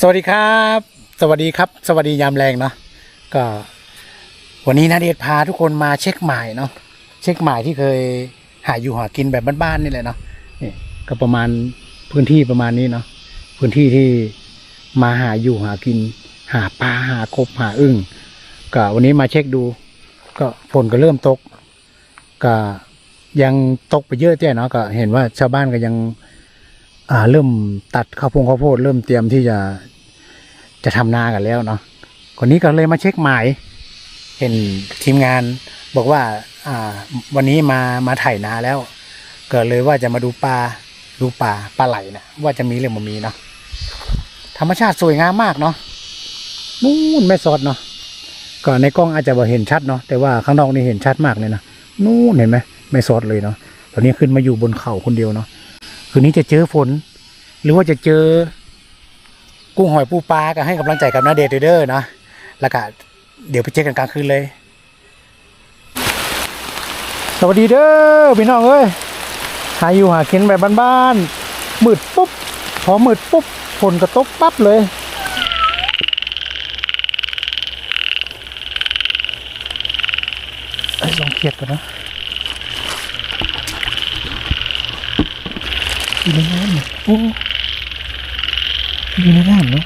สวัสดีครับ สวัสดีครับ สวัสดียามแรงเนาะก็วันนี้นาเดชพาทุกคนมาเช็คหมายเนาะเช็คหมายที่เคยหาอยู่หากินแบบบ้านๆนี่แหละเนาะนี่ก็ประมาณพื้นที่ประมาณนี้เนาะพื้นที่ที่มาหาอยู่หากิน หาปลาหากบหาอึ่งก็วันนี้มาเช็คดู ก็ฝนก็เริ่มตก ก็ยังตกไปเยอะแจ้เนาะก็เห็นว่าชาวบ้านก็ยัง อ่า เริ่มตัดข้าวโพงข้าวโพดเริ่มเตรียมที่จะจะทำนากันแล้วเนาะคนนี้ก็เลยมาเช็คหมาย เห็นทีมงานบอกว่า อ่า วันนี้มามาไถนาแล้วก็เลยว่าจะมาดูปลาดูปลาปลาไหลนะว่าจะมีหรือไม่มีเนาะธรรมชาติสวยงามมากเนาะนู่นแม่สอดเนาะก็ในกล้องอาจจะบ่เห็นชัดเนาะแต่ว่าข้างนอกนี่เห็นชัดมากเลยนะนู่นเห็นไหมแม่สอดเลยเนาะตอนนี้ขึ้นมาอยู่บนเขาคนเดียวเนาะ คืนนี้จะเจอฝน หรือว่าจะเจอ กุ้งหอยปูปลาก็ให้กำลังใจกับนาเดทเดอร์นะแล้วก็เดี๋ยวไปเจอกันกลางคืนเลย สวัสดีเด้อพี่น้องเอ้ยหาอยู่หากินแบบบ้านๆมืดปุ๊บ พอมืดปุ๊บฝนกระตกปั๊บเลยไอ้ลองเครียดก่อนนะ อยู่ในน้ำเนี่ยโอ้อยู่ในน้ำเนาะ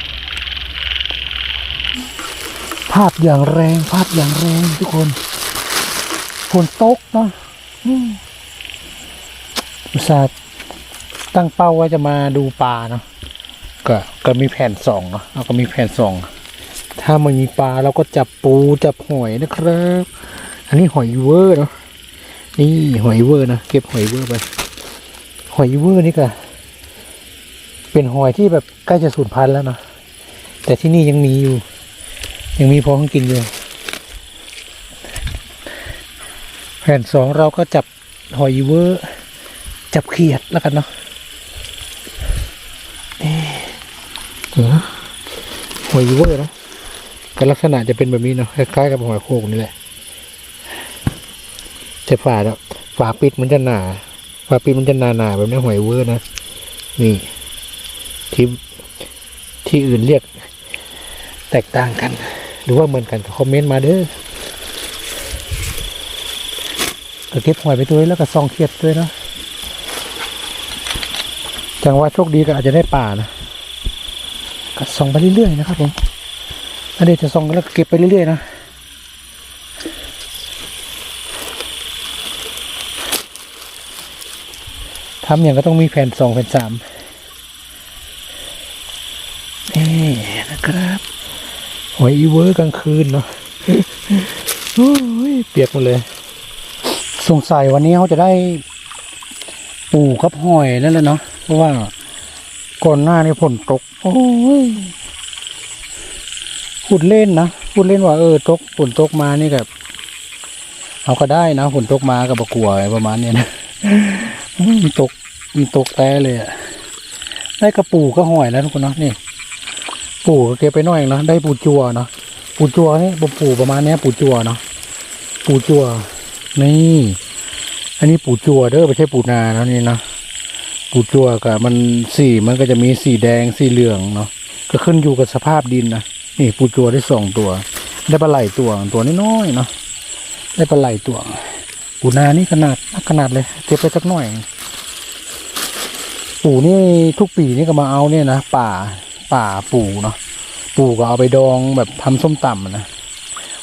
ภาพอย่างแรงภาพอย่างแรงทุกคนฝนตกเนาะอุตส่าห์ตั้งเป้าว่าจะมาดูปลาเนาะก็ก็มีแผ่นสองเนาะเราก็มีแผ่นสองถ้ามันมีปลาเราก็จับปูจับหอยนะครับ อันนี้หอยเวอร์เนาะนี่หอยเวอร์นะเก็บหอยเวอร์ไป หอยเวอร์นี่ก็เป็นหอยที่แบบใกล้จะสูญพันธุ์แล้วเนาะแต่ที่นี่ยังมีอยู่ ยังมีพอให้กินอยู่ แผ่นสองเราก็จับหอยเวอร์จับเขียดแล้วกันเนาะเอ๊ะเดี๋ยวนะหอยเวอร์เนาะก็ลักษณะจะเป็นแบบนี้เนาะคล้ายๆกับหอยโขงนี่แหละแต่ฝาเนาะฝาปิดมันจะหนา ฝาปิดมันจะหนาๆแบบนี้หอยเวอร์นะ นี่ที่ที่อื่นเรียกแตกต่างกัน หรือว่าเหมือนกันคอมเมนต์มาเด้อก็เก็บหอยไปด้วยแล้วก็ซองเครียดด้วยเนาะจังว่าโชคดีก็อาจจะได้ป่านะก็ส่องไปเรื่อยๆนะครับผมอันนี้จะส่องแล้วก็เก็บไปเรื่อยๆนะ ทำอย่างก็ต้องมีแผ่นสองแผ่นสามนี่นะครับหอยอีเวอร์กลางคืนเนาะโอ้ยเปียกหมดเลย สงสัยวันนี้เขาจะได้ปูกับหอยนั่นแหละเนาะเพราะว่าก่อนหน้านี้ฝนตก โอ้ยพูดเล่นนะพูดเล่นว่าเออตกฝนตกมานี่แบบเอาก็ได้นะฝนตกมากับบกลัวประมาณเนี้ยนะ มันตกมันตกแต่เลยอะได้กระปูก็ห่อยแล้วทุกคนเนาะนี่ ปูก็เก็บไปน่อยเนาะได้ปูจัวเนาะปูจัวนี่ปูปูประมาณเนี้ยปูจัวเนาะปูจัวนี่ อันนี้ปูจัวเด้อไม่ใช่ปูนาเนาะนี่เนาะปูจัวกับมันสีมันก็จะมีสีแดงสีเหลืองเนาะก็ขึ้นอยู่กับสภาพดินนะนี่ปูจัวได้สองตัว ได้ปลาไหลตัวตัวน้อยๆเนาะได้ปลาไหลตัว ปูนานี่ขนาดขนาดเลยเก็บไปสักหน่อย ปู่นี่ทุกปีนี่ก็มาเอาเนี่ยนะป่าป่าปู่เนาะปู่ก็เอาไปดองแบบทำส้มตำอะนะ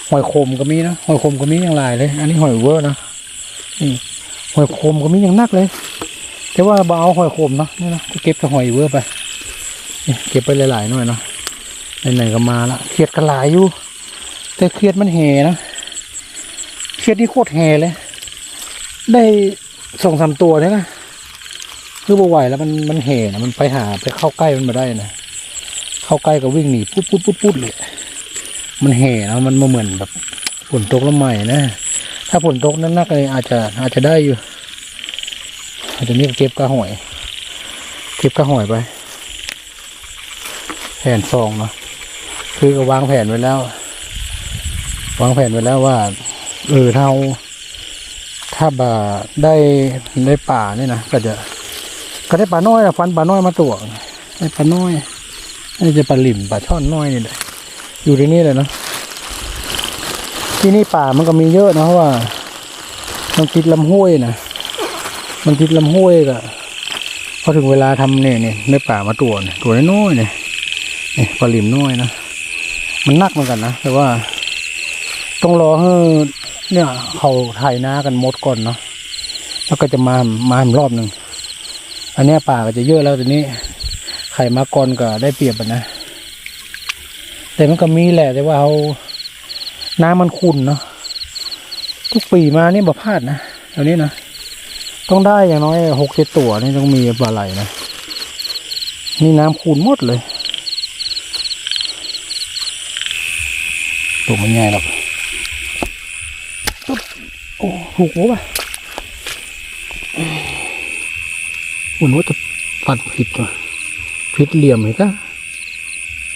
หอยโคมก็มีนะหอยโคมก็มีอย่างไรเลย อันนี้หอยเวอร์นะนี่หอยโคมก็มีอย่างนักเลยแต่ว่าเอาหอยโคมเนาะนี่นะเก็บกับหอยเวอร์ไปเก็บไปหลายๆหน่อยเนาะไหนๆก็มาละเครียดกันหลายอยู่ แต่เครียดมันแห่นะเครียดนี่โคตรแห่เลย ได้สองสามตัวเนี่ยนะคือบ่ไหวแล้วมันมันเห่นะมันไปหาไปเข้าใกล้มันมาได้นะเข้าใกล้ก็วิ่งหนีปุ๊บปุ๊บปุ๊บปุ๊บเลยมันเห่นะมันมาเหมือนแบบฝนตกแล้วใหม่นะถ้าฝนตกนั้นนักเลยอาจจะอาจจะได้อยู่ อาจจะนี่เก็บกระหอยเก็บกระหอยไป แผนซองเนาะคือก็วางแผนไว้แล้ว วางแผนไว้แล้วว่าเออถ้าเอา ถ้าบ่าได้ได้ป่านี่นะก็จะก็ได้ปลาน้อยนะฟันปลาน้อยมาตัวได้ปลาน้อยนี่จะปลาหลิมปลาช่อนน้อยนี่แหละอยู่ที่นี่เลยเนาะที่นี่ป่ามันก็มีเยอะนะเพราะว่า มันติดลำห้วยนะมันติดลำห้วยก็พอถึงเวลาทำเนี่ยเนี่ยในป่ามาตัวเนี่ยตัวน้อยเนี่ยนี่ปลาหลิมน้อยนะมันนักเหมือนกันนะแต่ว่า ต้องรอให้ เนี่ยเขาถ่ายนากันมดก่อนเนาะแล้วก็จะมามาอีกรอบหนึ่งอันนี้ป่าก็จะเยอะแล้วทีนี้ใครมาก่อนก็ได้เปรียบนะแต่มันก็มีแหละแต่ว่าเขาน้ำมันขุ่นเนาะทุกปีมานี่บ่พลาดนะแถวนี้นะต้องได้อย่างน้อยหกเจ็ดตัวนี่ต้องมีปลาไหลนะนี่น้ำขุ่นหมดเลยตัวมันใหญ่หรอก ถูกหัวป่ะอุ่นว่าจะปัดผิดว่ะผิดเหลี่ยมเหรอ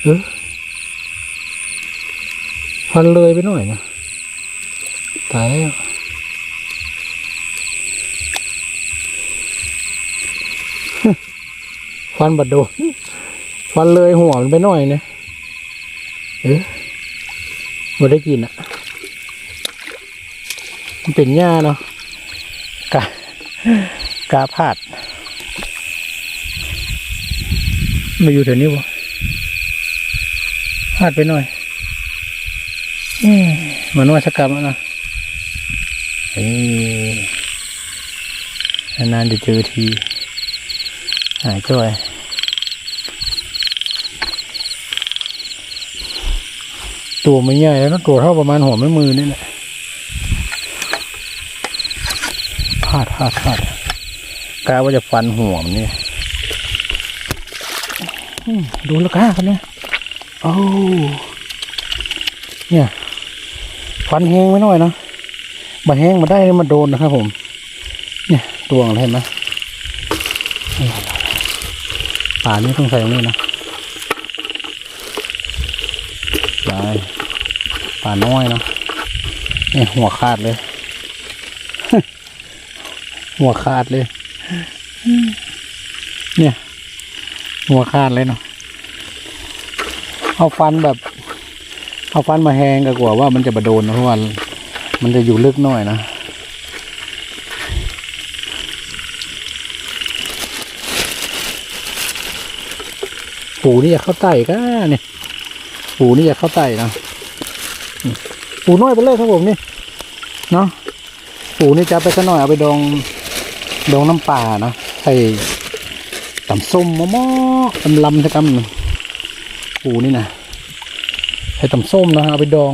เออฟันเลยไปหน่อยนะตายแล้วฟันบัดโดนฟันเลยหัวมันไปหน่อยเนี่ยเออไม่ได้กินอะ มันเป็นหญ้าเนาะกากาพาดมาอยู่แถวนี้วะพลาดไปหน่อยมเหมือนว่าสกรรมนะเอ้นานๆจะเจอทีหายจ้อยตัวไม่ใหญ่แล้วนะตัวเท่าประมาณหัวแม่มือนี่แหละพลาดพาดพาดกาว่าจะฟันหัวมันนี่ดูแล้วกล้ากันเนี่ยโอ้เนี่ย ฟันแห้งไว้หน่อยนะบัแห้งมาได้มาโดนนะครับผม เนี่ยตัวอะไรเห็นไหมป่านี้ต้องใส่ตรงนี้นะได้ป่าน้อยเนาะเนี่ยหัวขาดเลย หัวขาดเลย เนี่ย หัวขาดเลยเนาะเอาฟันแบบ เอาฟันมาแหงก็กว่าว่ามันจะบาโดนนะเพราะว่ามันจะอยู่ลึกหน่อยนะปูนี่อยากเข้าไต่ก็เนี่ยปูนี่อยากเข้าไต่นะอืมปูน้อยไปเลยครับผมนี่เนาะปูนี่จะเอาไปสักหน่อยเอาไปดอง ดองน้ำปลานะใส่ตำส้มมะม่อตำลำสักกำหนึ่งปูนี่นะใส่ตำส้มนะเอาไปดอง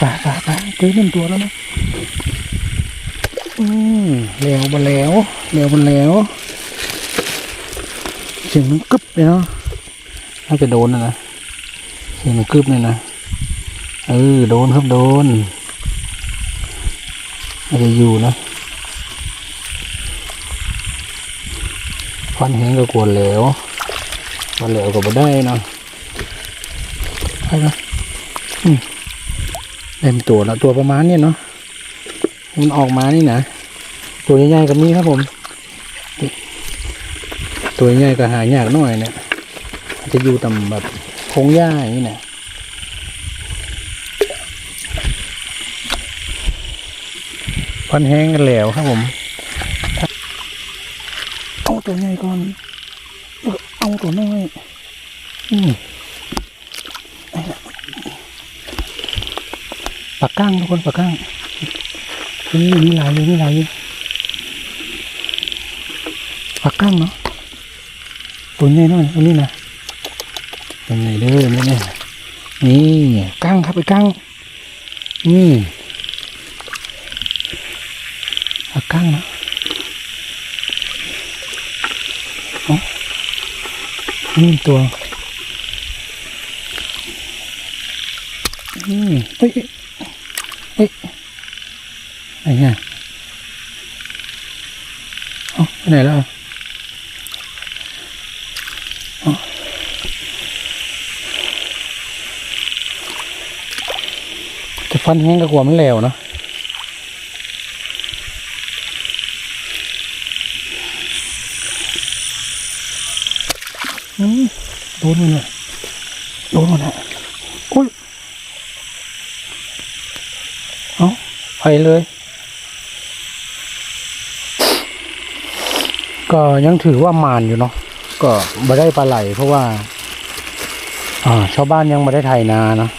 ตาตาตาเจอหนึ่งตัวแล้วนะอืมแล้วมาแล้วแล้วมาแล้วเสียงมันกึบเลยเนาะน่าจะโดนนะนะเสียงมันกึบเลยนะเออโดนครับโดนอาจจะอยู่นะ ฟันแห้งก็กวนแล้วฟันแล้วก็บ่ได้เนาะใช่ไหมเต็มตัวแล้วตัวประมาณนี้เนาะมันออกมานี่นะตัวใหญ่ๆกับนี้ครับผม ตัวใหญ่ก็หายากหน่อยเนี่ย จะอยู่ต่ำแบบพงหญ้าอย่างนี้นะพันแห้งกันแล้วครับผม ตัวใหญ่ก่อนเออเอาตัวน้อยอืมปากก้างทุกคนปากก้างนี่มีหลายอยู่มีหลายอยู่ปากก้างเนาะตัวใหญ่หน่อยอันนี้นะตัวใหญ่เด้อนี่นี่นี่ก้างครับไปก้างนี่ปากก้างเนาะเอา นี่ตัวอืมเฮ้ยเฮ้ยไหนเนี่ยเอ้าไปไหนแล้วอะเอ้าจะฟันแห้งก็กลัวมันแล้วเนาะอืม นี่นี่ยโดนหมดฮะอุ้ยเอาไปเลย ก็ยังถือว่ามานอยู่เนาะก็ไม่ได้ปลาไหลเพราะว่าอ่าชาวบ้านยังไม่ได้ไถนาเนาะ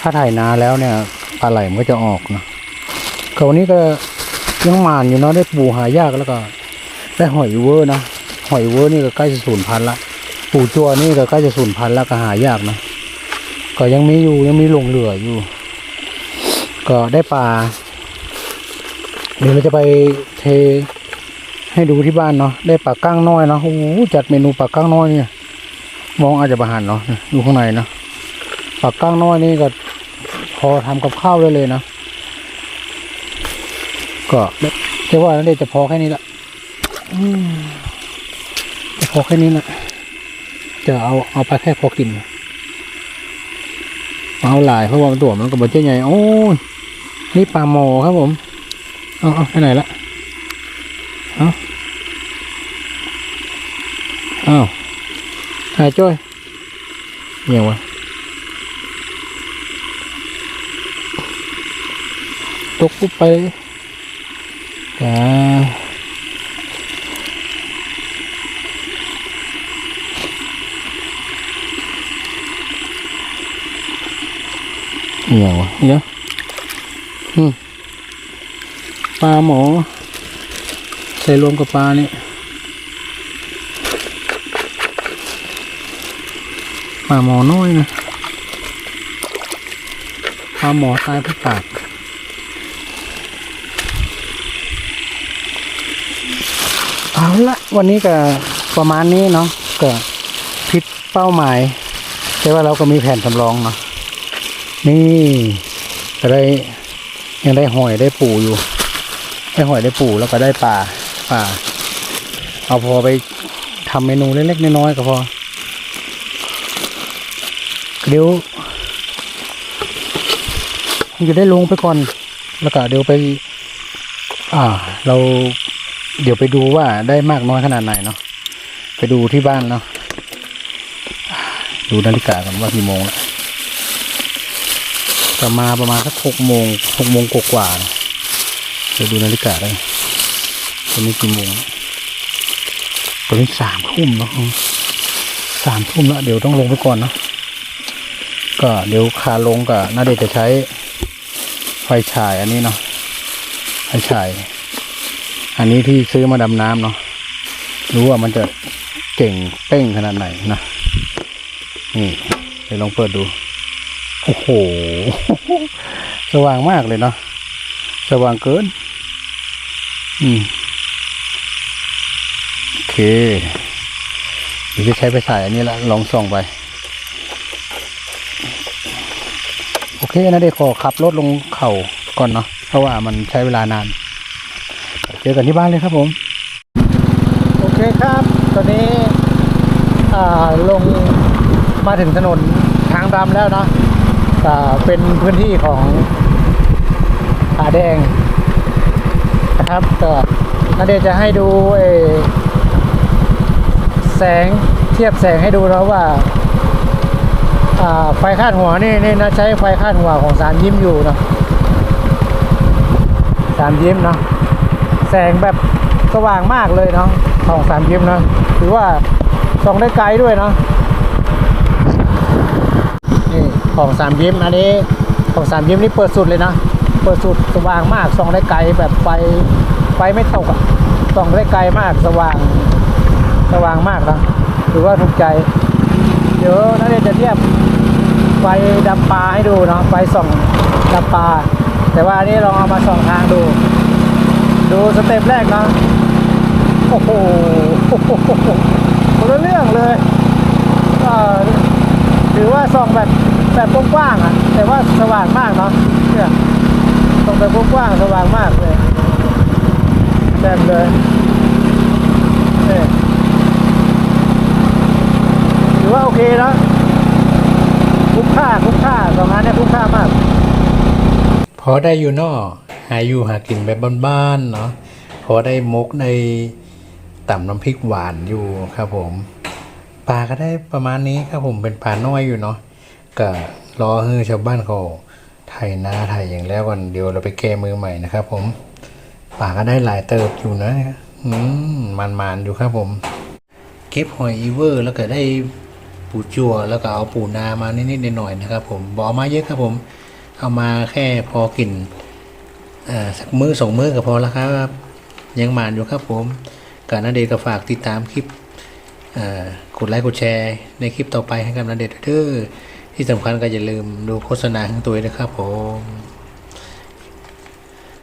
ถ้าไถนาแล้วเนี่ยปลาไหลมันก็จะออกนาะก็วันนี้ก็ยังมานอยู่เนาะได้ปูหายากแล้วก็ได้หอยเวอร์นะหอยเวอร์นี่ก็ใกล้จะสูญพันธุ์ละ ปูจัวนี่ก็ใกล้จะสูญพันธุ์แล้วก็หายากนะก็ยังมีอยู่ยังมีหลงเหลืออยู่ ก็ได้ปลาเดี๋ยวเราจะไปเทให้ดูที่บ้านเนาะได้ปลาก้างน้อยเนาะโอ้โหจัดเมนูปลาก้างน้อยเนี่ย มองอาจจะประหารเนาะดูข้างในเนาะปลาก้างน้อยนี่ก็พอทำกับข้าวได้เลยนะก็เรียกว่านั่นเด็จะพอแค่นี้ละอืมจะพอแค่นี้นะ จะเอาเอาไปแค่พอกินเอาหลายเพราะว่าตัวมันก็บดเจ๊ใหญ่โอ้ยนี่ปลาหมอครับผม เอาเอาไปไหนละเอาอ้าหายจ้อยเหี่ยววะตกปุ๊บไปเลยจ้า เหี่ยวเยอืมปลาหมอ ใส่รวมกับปลานี่ปลาหมอน้อยนะปลาหมอตายเพราะปากเอาละวันนี้ก็ประมาณนี้เนาะก็ผิดเป้าหมายแต่ว่าเราก็มีแผนสำรองเนาะ นี่ก็ได้ยังได้หอยได้ปูอยู่ ได้หอยได้ปูแล้วก็ได้ปลาปลาเอาพอไปทำเมนูเล็กๆน้อยๆก็พอเดี๋ยวจะได้ลงไปก่อน แล้วก็เดี๋ยวไป อ่า เราเดี๋ยวไปดูว่าได้มากน้อยขนาดไหนเนาะไปดูที่บ้านเนาะดูนาฬิกากันว่ากี่โมงแล้ว จะมาประมาณสักหกโมงหกโมงกว่าๆนะเดี๋ยวดูนาฬิกาได้ตอนนี้กี่โมงตอนนี้สามทุ่มเนาะสามทุ่มแล้วเดี๋ยวต้องลงไปก่อนเนาะก็เดี๋ยวขาลงก็น่าเดชจะใช้ไฟฉายอันนี้เนาะไฟฉาย อันนี้ที่ซื้อมาดำน้ำเนาะรู้ว่ามันจะเก่งเป้งขนาดไหนนะนี่เดี๋ยวลองเปิดดู โอ้โห สว่างมากเลยเนาะ สว่างเกิน อืม โอเคเดี๋ยวจะใช้ไปใส่อันนี้ละ ลองส่องไป โอเคนะเด็กขอขับรถลงเขาก่อนเนาะ เพราะว่ามันใช้เวลานาน เจอกันที่บ้านเลยครับผม โอเคครับ ตอนนี้ อ่า ลงมาถึงถนนทางดำแล้วเนาะ เป็นพื้นที่ของผาแดงนะครับก็นาเดจะให้ดูเอแสงเทียบแสงให้ดูแล้วว่าอ่าไฟคาดหัวนี่นี่นะใช้ไฟคาดหัวของสามยิ้มอยู่เนาะสามยิ้มเนาะแสงแบบสว่างมากเลยเนาะของสามยิ้มเนาะถือว่าส่องได้ไกลด้วยเนาะนี่ ของสามยิ้มอันนี้ของสามยิ้มนี่เปิดสุดเลยนะเปิดสุดสว่างมากส่องได้ไกลแบบไฟไฟไม่ตกอะส่องได้ไกลมากสว่างสว่างมากนะถือว่าถูกใจ เดี๋ยวนักเรียนจะเทียบไฟดับปลาให้ดูเนาะไฟส่องดับปลาแต่ว่าอันนี้ลองเอามาส่องทางดู ดูสเต็ปแรกเนาะโอ้โหคนละเรื่องเลยถือว่าส่องแบบ แบบกว้างๆอะ แต่ว่าสว่างมากเนาะเนี่ยตรงไปกว้างๆสว่างมากเลยแจ่มเลยเนี่ยถือว่าโอเคนะคุ้มค่าคุ้มค่าสองงานเนี้คุ้มค่ามาก พอได้อยู่นอหาอยู่หากินแบบบ้านๆเนาะพอได้มกในต่ำน้ำพริกหวานอยู่ครับผมปลาก็ได้ประมาณนี้ครับผมเป็นปลาน้อยอยู่เนาะ ก็รอให้ชาวบ้านเขาไถนาไถอย่างแล้วกันเดี๋ยวเราไปแก้มือใหม่นะครับ ผมปลาก็ได้หลายเติบอยู่นะอืมมันๆอยู่ครับผม เก็บหอยอีเวอร์ แล้วก็ได้ปูจัวแล้วก็เอาปูนามานิดๆหน่อยๆนะครับ ผมบอมาเยอะครับผม เอามาแค่พอกินอ่าสักมือสองมือก็พอแล้วครับ ยังมานอยู่ครับผมการนาเดชน์ก็ฝากติดตามคลิปกดไลค์กดแชร์ในคลิปต่อไปให้กับนาเดชน์ด้วยเด้อ ที่สำคัญก็อย่าลืมดูโฆษณาของตัวเองนะครับผม